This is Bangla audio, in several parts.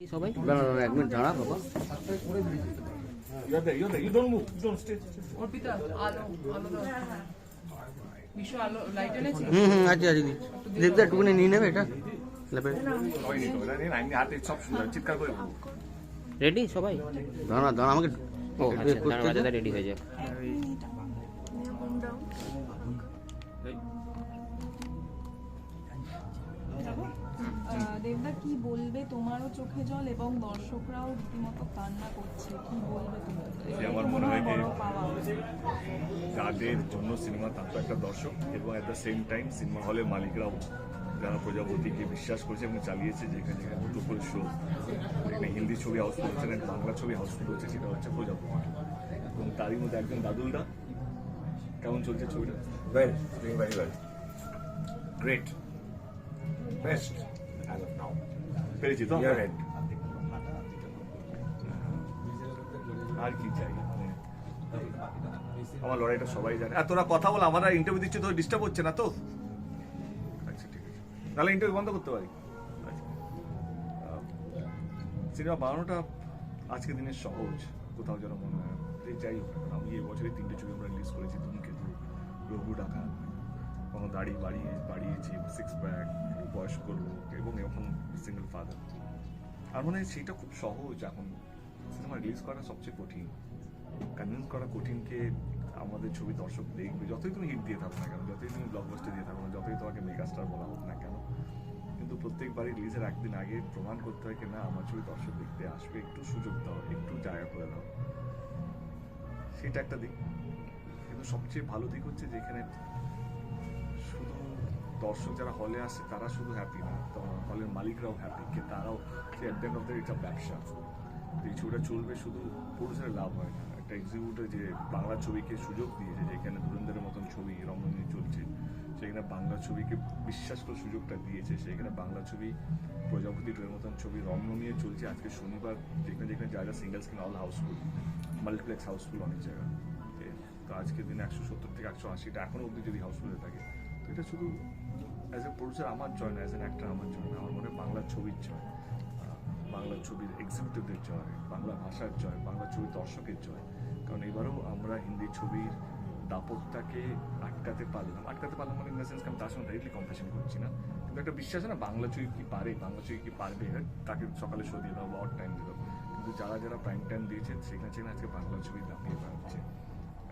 এই সবাই না না না, এক মিনিট দাঁড়া বাবা। অর্পিতা আলো আলো বিশ্ব আলো লাইট এনেছি হুম হুম আছে আছে একটুখানি নিয়ে নেবে এটা। আমি হাতে সব। চিৎকার করে রেডি সবাই? দাঁড়া দাঁড়া আমাকে ও আচ্ছা রেডি হয়ে যাক। দেবদা কি বলবে তোমারও চোখে জল এবং দর্শকরাও রীতিমতো কান্না করছে? কি বলবে তুমি? যে আমার মনে হয় যে- যাদের জন্য সিনেমা তার তো একটা দর্শক এবং at the same time cinema হলের মালিকরাও যারা প্রজাপতিকে বিশ্বাস করেছে এবং চালিয়েছে যেখানে যেখানে দুটো করে শো এখানে হিন্দি ছবি হাউসফুল হচ্ছে না বাংলা ছবি হাউসফুল হচ্ছে সেটা হচ্ছে প্রজাপতি। এবং তারই মধ্যে একজন দাদুলদা। কেমন চলছে ছবিটা? Well, doing very well. Great Best. As of now. পেরেছি তো. আর কি চাই আমার লড়াইটা সবাই জানে আর তোরা কথা বল আমরা ইন্টারভিউ দিচ্ছি তো ডিস্টার্ব হচ্ছে না তো আচ্ছা ঠিক আছে তাহলে ইন্টারভিউ বন্ধ করতে পারি সিনেমা বানানোটা আজকের দিনে সহজ কোথাও যেন মনে হয় যাই হোক আমি এই বছরে তিনটে ছবি আমরা রিলিজ করেছি তুমি ধূমকেতু রঘু ডাকা কোনো দাড়ি বাড়িয়ে বাড়িয়েছি সিক্স প্যাক বয়স্ক লোক, এবং এখন সিঙ্গেল ফাদার আর মনে হয় সেটা খুব সহজ এখন। সিনেমা রিলিজ করা সবচেয়ে কঠিন। কনভিন্স করা কঠিনকে আমাদের ছবি দর্শক দেখবে। যতই তুমি হিট দিয়ে থাকো না কেন, যতই তুমি ব্লকবাস্টার দিয়ে থাকো না, যতই তোমাকে মেগাস্টার বলা হোক না কেন, কিন্তু প্রত্যেকবারই রিলিজের একদিন আগে প্রমাণ করতে হয় কি, না, আমার ছবি দর্শক দেখতে আসবে। একটু সুযোগ দাও, একটু জায়গা করে দাও। সেটা একটা দিক। কিন্তু সবচেয়ে ভালো দিক হচ্ছে যেখানে দর্শক যারা হলে আসে, তারা শুধু হ্যাপি না। তো হলের মালিকরাও হ্যাপি কে তারাও অ্যাট অফ দ্য এটা ব্যবসা। এই ছবিটা চলবে শুধু পুরুষের লাভ হয় না। একটা এক্সিকিউটে যে বাংলা ছবিকে সুযোগ দিয়েছে যেখানে ধুরন্ধরের মতন ছবি, রমণী চলছে, সেখানে বাংলা ছবিকে বিশ্বাস করে সুযোগটা দিয়েছে, সেখানে বাংলা ছবি, প্রজাপতি টুয়ের মতন ছবি, রমণীয় চলছে। আজকে শনিবার যেখানে যেখানে জায়গা single screen all house full multiplex house full অনেক জায়গা তো আজকের দিনে একশো সত্তর থেকে একশো আশিটা এখনও অবধি যদি হাউসফুল থাকে এটা শুধু অ্যাজ এ প্রডিউসার আমার জয় না অ্যাজ এন অ্যাক্টার আমার জয় না। আমার মনে বাংলার ছবির জয় বাংলা ছবির এক্সিকিউটিভদের জয় বাংলা ভাষার জয় বাংলা ছবির দর্শকের জয় কারণ এবারেও আমরা হিন্দি ছবির দাপটটাকে আটকাতে পারলাম। আটকাতে পারলাম মানে ইন দ্য সেন্স আমি তার সঙ্গে ডাইরেক্টলি কম্পিটিশন করছি না। কিন্তু একটা বিশ্বাস না, বাংলা ছবি কি পারে, বাংলা ছবি কি পারবে? তাকে সকালে শো দিয়ে দাও বা অড টাইম দিয়ে দাও। কিন্তু যারা যারা প্রাইম টাইম দিয়েছে, সেখানে সেখানে আজকে বাংলা ছবি দাপিয়ে বেড়াচ্ছে।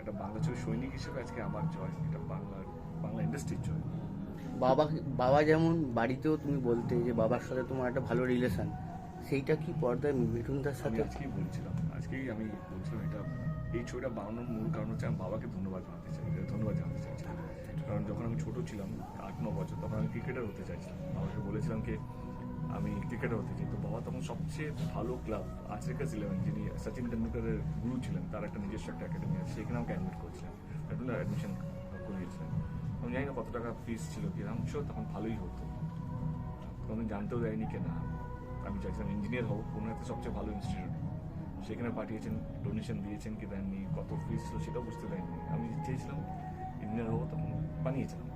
একটা বাংলা ছবি সৈনিক হিসেবে আজকে আমার জয় এটা বাংলার বাংলা ইন্ডাস্ট্রির জয় বাবা বাবা যেমন বাড়িতেও তুমি বলতে যে বাবার সাথে তোমার একটা ভালো রিলেশন সেইটা কি পর্দায় মিঠুনদার আমি সাথে? আজকেই বলছিলাম আজকেই আমি বলছিলাম এটা এই ছবিটা বানানোর মূল কারণ হচ্ছে আমি বাবাকে ধন্যবাদ জানাতে চাই ধন্যবাদ জানাতে চাইছিলাম। কারণ যখন আমি ছোট ছিলাম আট ন বছর তখন আমি ক্রিকেটার হতে চাইছিলাম। বাবাকে বলেছিলাম কি আমি ক্রিকেটার হতে চাই। তো বাবা তখন সবচেয়ে ভালো ক্লাব আজরিকাস ইলেভেন যিনি সচিন তেন্ডুলকারের গুরু ছিলেন তার একটা নিজস্ব একটা একাডেমি আছে সেখানে আমাকে অ্যাডমিট করেছিলেন। অ্যাডমিশন করিয়েছিলেন। আমি জানি না কত টাকা ফিস ছিল কি আমি শিওর তখন ভালোই হতো তখন জানতেও দেয়নি কেনা আমি চাইছিলাম ইঞ্জিনিয়ার হব কোনো একটা সবচেয়ে ভালো ইনস্টিটিউট সেখানে পাঠিয়েছেন ডোনেশন দিয়েছেন কি দেননি কত ফিস ছিল সেটাও বুঝতে দেয়নি আমি চেয়েছিলাম ইঞ্জিনিয়ার হব তখন বানিয়েছিলাম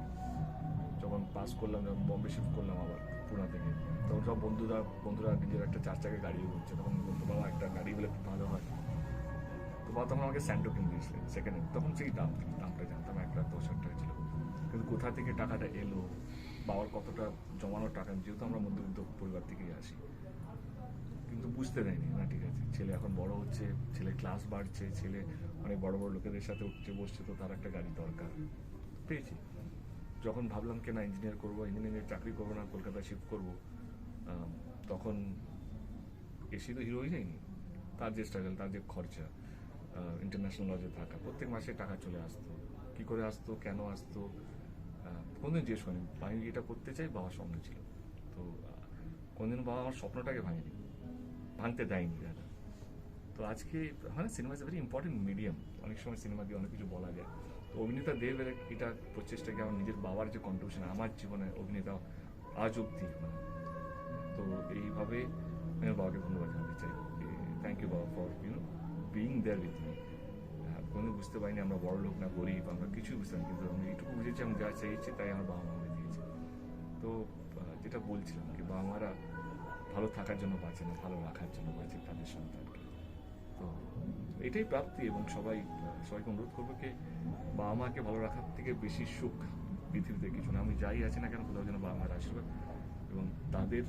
যখন পাস করলাম যখন বম্বে শিফট করলাম আবার পুনা থেকে তখন সব বন্ধুরা বন্ধুরা নিজের একটা চার চাকা গাড়ি করছে তখন বলতো বাবা একটা গাড়ি হলে খুব ভালো হয় তো বাবা তখন আমাকে স্যান্ডো কিনে দিয়েছিলেন সেখানে তখন সেই দাম দামটা জানতাম এক লাখ দশ হাজার টাকা ছিল কোথা থেকে টাকাটা এলো বাবার কতটা জমানো টাকা, যেহেতু আমরা মধ্যবিত্ত পরিবার থেকেই আসি। কিন্তু বুঝতে দেয়নি, না, ঠিক আছে। ছেলে এখন বড় হচ্ছে ছেলে ক্লাস বাড়ছে, ছেলে অনেক বড় বড় লোকেদের সাথে উঠছে, বসছে, তো তার একটা গাড়ি দরকার। পেয়েছি। যখন ভাবলাম কি না ইঞ্জিনিয়ার করব ইঞ্জিনিয়ারিং চাকরি করব না, কলকাতায় শিফট করব? তখন এসি তো হিরোই যায়নি তার যে স্ট্রাগল তার যে খরচা ইন্টারন্যাশনাল লজে থাকা, প্রত্যেক মাসে টাকা চলে আসতো। কি করে আসতো, কেন আসতো? কোনদিন জিজ্ঞেস করিনি। আমি এটা করতে চাই, বাবার স্বপ্ন ছিল। তো, কোনদিন বাবা আমার স্বপ্নটাকে ভাঙেনি। ভাঙতে দেয়নি দাদা। তো আজকে মানে cinema is very important medium অনেক সময় সিনেমা দিয়ে অনেক কিছু বলা যায়। তো অভিনেতা দেবের এটা প্রচেষ্টা কি আমার নিজের বাবার যে কন্ট্রিবিউশন আমার জীবনে অভিনেতা আজ অব্দি মানে। তো এইভাবে আমি বাবাকে ধন্যবাদ জানাতে চাই। থ্যাংক ইউ বাবা for you know being there with me কোনো বুঝতে পারিনি, আমরা বড় লোক না, গরিব, আমরা কিছুই বুঝতে পারি কিন্তু আমি এইটুকু বুঝেছি, আমি যা চাইছি তাই আমার বাবা মা আমাকে দিয়েছে। তো যেটা বলছিলাম কি বাবা মারা ভালো থাকার জন্য বাঁচে না, ভালো রাখার জন্য বাঁচে তাদের সন্তানকে। তো, এটাই প্রাপ্তি এবং সবাই সবাইকে অনুরোধ করব কি বাবা মাকে ভালো রাখার থেকে বেশি সুখ পৃথিবীতে কিছু না। আমি যাই আছি না কেন, কোথাও যেন বাবা মার আশীর্বাদ এবং তাদের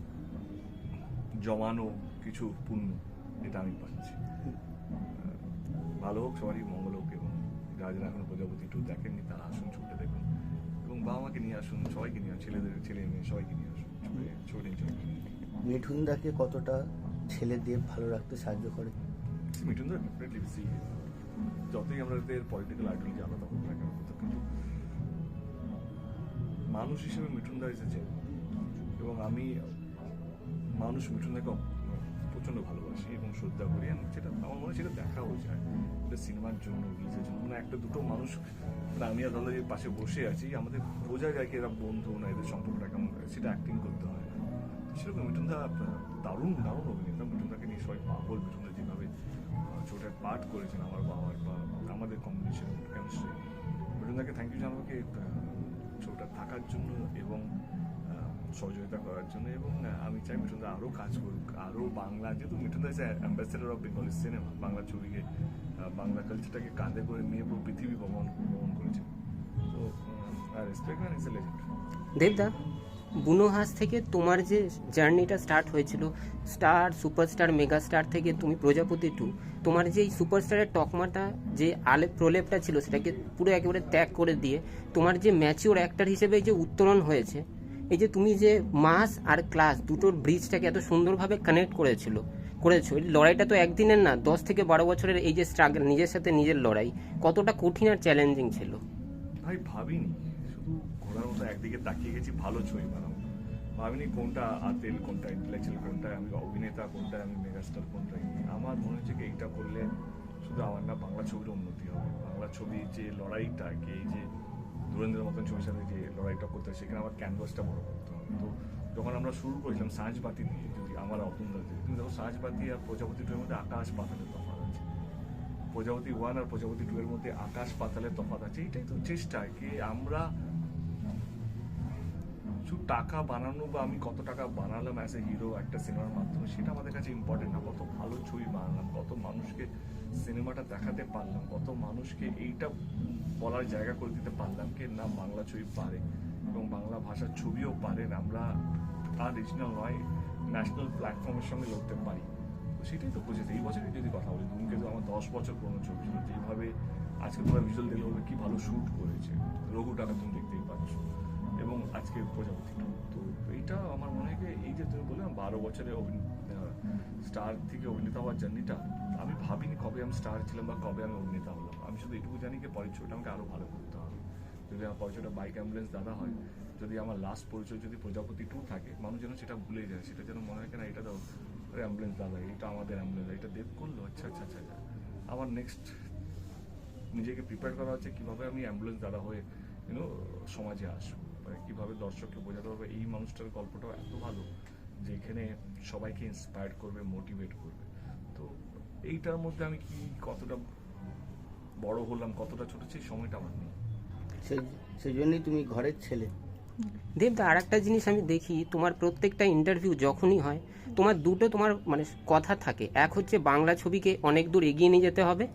জমানো কিছু পুণ্য, এটা আমি পাচ্ছি। ভালো হোক, সবারই মঙ্গল যারা যারা এখনও প্রজাপতি টু দেখেননি তারা আসুন ছুটে দেখুন। এবং বাবা মাকে নিয়ে আসুন সবাইকে নিয়ে আসুন ছেলেদের ছেলে মেয়ে সবাইকে নিয়ে আসুন ছুটে ছুটে এনজয় করুন। মিঠুনদাকে কতটা ছেলেদের ভালো রাখতে সাহায্য করে? মিঠুনদা ডেফিনেটলি সি যতই আমাদের পলিটিক্যাল আইডিওলজি আলাদা হোক না কেন কিন্তু মানুষ হিসেবে মিঠুন দা এসেছে এবং আমি মানুষ মিঠুন দাকে প্রচণ্ড ভালোবাসি এবং শ্রদ্ধা করি সেটা আমার মনে সেটা দেখাও যায়। এটা সিনেমার জন্য রিলিজের জন্য। মানে একটা দুটো মানুষ মানে আমি আর দাদা পাশে বসে আছি, আমাদের বোঝা যায় কি এরা বন্ধু না, এদের সম্পর্কটা কেমন সেটা অ্যাক্টিং করতে হয়। সেরকম মিঠুন দা, দারুণ দারুণ অভিনেতা। মিঠুন দাকে নিয়ে সবাই পাগল। মিঠুন দা যেভাবে ছোটার পাঠ করেছেন আমার বাবার বা আমাদের কম্বিনেশন কেমিস্ট্রি মিঠুন দাকে থ্যাংক ইউ জানাব ছোটা থাকার জন্য এবং সহযোগিতা করার জন্য এবং আমি চাই মিঠুন দা আরও কাজ করুক। আরও বাংলা যেহেতু Mithun da is ambassador of Bengali cinema Bangla ছবিকে বাংলা কালচারটাকে কাঁধে করে নিয়ে পুরো পৃথিবী ভ্রমণ ভ্রমণ করেছে। তো আর respect man is legend Debda, বুনো হাঁস থেকে তোমার যে জার্নিটা স্টার্ট হয়েছিল স্টার সুপারস্টার মেগাস্টার থেকে তুমি প্রজাপতি টু তোমার যে সুপারস্টারের টকমাটা, যে আলে, প্রলেপটা ছিল, সেটাকে পুরো একেবারে ত্যাগ করে দিয়ে তোমার যে ম্যাচিওর অ্যাক্টর হিসেবে যে উত্তরণ হয়েছে এই যে তুমি যে মাস আর ক্লাস দুটোর ব্রিজটাকে এত সুন্দরভাবে কানেক্ট করেছিল, করেছ লড়াইটা তো একদিনের না, দশ থেকে বারো বছরের এই যে স্ট্রাগল নিজের সাথে নিজের লড়াই, কতটা কঠিন আর চ্যালেঞ্জিং ছিল? ভাই, ভাবিনি। শুধু ঘোড়ার মতো একদিকে তাকিয়ে গেছি, ভালো ছবি বানাবো। ভাবিনি কোনটা আতেল, কোনটা ইন্টেলেকচুয়াল কোনটা আমি অভিনেতা, কোনটা আমি মেগাস্টার কোনটা আমার মনে হচ্ছে কি এইটা করলে শুধু আমার না, বাংলা ছবির উন্নতি হবে। বাংলা ছবির যে লড়াইটা এই যে ধুরেন্দ্রের মতন ছবির সাথে যে লড়াইটা করতে হয়, সেখানে আমার ক্যানভাসটা বড় করতে হবে তো যখন আমরা শুরু করেছিলাম সাঁঝবাতি দিয়ে যদি আমার অতুন্দা তুমি দেখো সাঁঝবাতি আর প্রজাপতি টুয়ের মধ্যে আকাশ পাতালের তফাৎ আছে। প্রজাপতি ওয়ান আর প্রজাপতি টু এর মধ্যে আকাশ পাতালের তফাৎ আছে। এটাই তো চেষ্টা কি আমরা শুধু টাকা বানানো বা আমি কত টাকা বানালাম অ্যাজ এ হিরো একটা সিনেমার মাধ্যমে, সেটা আমাদের কাছে ইম্পর্টেন্ট না। কত ভালো ছবি বানালাম, কত মানুষকে সিনেমাটা দেখাতে পারলাম, কত মানুষকে এইটা বলার জায়গা করে দিতে পারলাম কি না, বাংলা ছবি পারে এবং বাংলা ভাষার ছবিও পারেন আমরা আর রিজনাল নয় ন্যাশনাল প্ল্যাটফর্মের সঙ্গে লড়তে পারি। তো সেটাই তো বুঝেছি এই বছরই যদি কথা বলি তুমি কিন্তু আমার দশ বছর পুরোনো ছবি ছিল যেভাবে আজকে তোমরা ভিজুয়াল বলবে কি ভালো শ্যুট করেছে। রঘুটাকে তুমি দেখতেই পাচ্ছ। এবং আজকে প্রজাপতি তো এইটা আমার মনে হয় এই যে তুমি বললে না, বারো বছরে স্টার থেকে অভিনেতা হওয়ার জার্নিটা আমি ভাবিনি কবে আমি স্টার ছিলাম বা কবে আমি অভিনেতা হলাম। আমি শুধু এটুকু জানি কি পরের ছবিটা আমাকে আরও ভালো করতে হবে। যদি আমার পরিচয়টা বাইক অ্যাম্বুলেন্স দাদা হয় যদি আমার লাস্ট পরিচয় যদি প্রজাপতি টু থাকে মানুষ যেন সেটা ভুলে যায় সেটা যেন মনে হয় কেনা এটা তো অ্যাম্বুলেন্স দাদা এটা আমাদের অ্যাম্বুলেন্স এটা দেব করল আচ্ছা আচ্ছা আচ্ছা আচ্ছা। আমার নেক্সট নিজেকে প্রিপেয়ার করা হচ্ছে কীভাবে আমি অ্যাম্বুলেন্স দাদা হয়ে ইউনো সমাজে আসব। কীভাবে দর্শককে বোঝাতে পারবে? এই মানুষটার গল্পটাও এত ভালো যে এখানে সবাইকে ইন্সপায়ার করবে মোটিভেট করবে। তো এইটার মধ্যে আমি কি কতটা বড় হলাম, কতটা ছোট, সেই সময়টা আমার নেই। সেই জন্যই তুমি ঘরের ছেলে। দেবদা আর একটা জিনিস আমি দেখি, তোমার প্রত্যেকটা ইন্টারভিউ যখনই হয়, তোমার দুটো তোমার মানে কথা থাকে। এক হচ্ছে বাংলা ছবিকে অনেক দূর এগিয়ে নিয়ে যেতে হবে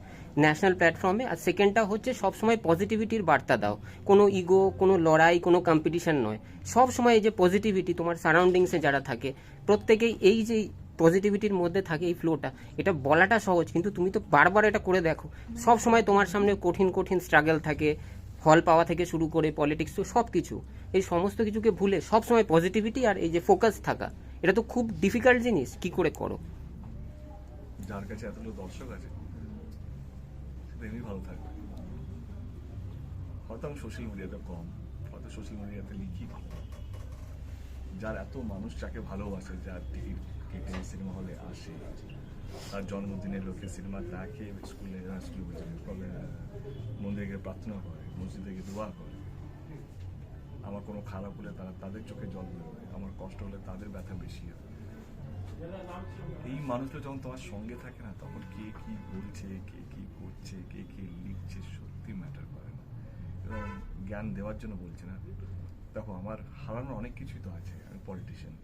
ন্যাশনাল প্ল্যাটফর্মে আর সেকেন্ডটা হচ্ছে সবসময় পজিটিভিটির বার্তা দাও। কোনো ইগো কোনো লড়াই, কোনো কম্পিটিশন নয়। সব সময় এই যে পজিটিভিটি তোমার সারাউন্ডিংসে যারা থাকে, প্রত্যেকেই এই যে পজিটিভিটির মধ্যে থাকে এই ফ্লোটা এটা বলাটা সহজ, কিন্তু তুমি তো বারবার এটা করে দেখো। সব সময় তোমার সামনে কঠিন কঠিন স্ট্রাগল থাকে ফল পাওয়া থেকে শুরু করে পলিটিক্স সব কিছু এই সমস্ত কিছুকে ভুলে সবসময় পজিটিভিটি আর এই যে ফোকাস থাকা, এটা তো খুব ডিফিকাল্ট জিনিস, কি করে করো? যার কাছে এতগুলো দর্শক আছে, সে ভালো থাকবে। হয়তো আমি সোশ্যাল মিডিয়াতে কম, হয়তো সোশ্যাল মিডিয়াতে লিখি ভালো। যার এত মানুষ যাকে ভালোবাসে, যার টিকিট কেটে সিনেমা হলে আসে তার জন্মদিনে লোকে সিনেমা দেখে স্কুলে স্কুলে বলছে মন্দিরে গিয়ে প্রার্থনা করে, মসজিদে গিয়ে দোয়া করে। আমার কোনো খারাপ হলে তারা তাদের চোখে জল বেরোবে আমার কষ্ট হলে তাদের ব্যথা বেশি হবে এই মানুষগুলো যখন তোমার সঙ্গে থাকে না, তখন কে কি বলছে, কে কি করছে, কে কি লিখছে, সত্যি ম্যাটার করে না। এবং জ্ঞান দেওয়ার জন্য বলছে না। দেখো, আমার হারানোর অনেক কিছুই তো আছে, আমি পলিটিশিয়ান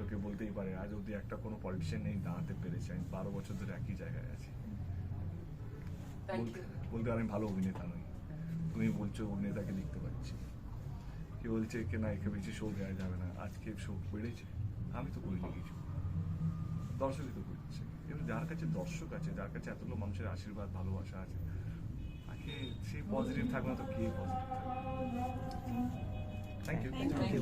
লোকে বলতেই পারে আজ অব্দি একটা কোনো পলিটিশিয়ান নেই দাঁড়াতে পেরেছে। আমি বারো বছর ধরে একই জায়গায় আছি। বলতে ইউ আমি ভালো অভিনেতা নই। তুমি বলছো অভিনেতাকে লিখতে পারছি। কে বলছে কে না একে বেশি শো দেওয়া যাবে না। আজকে শো বেড়েছে। আমি তো করিনি কিছু। দর্শকই তো করছে। এবার যার কাছে দর্শক আছে যার কাছে এতগুলো মানুষের আশীর্বাদ ভালোবাসা আছে তাকে সে পজিটিভ থাকবে না তো কে পজিটিভ থাকবে? Thank you thank you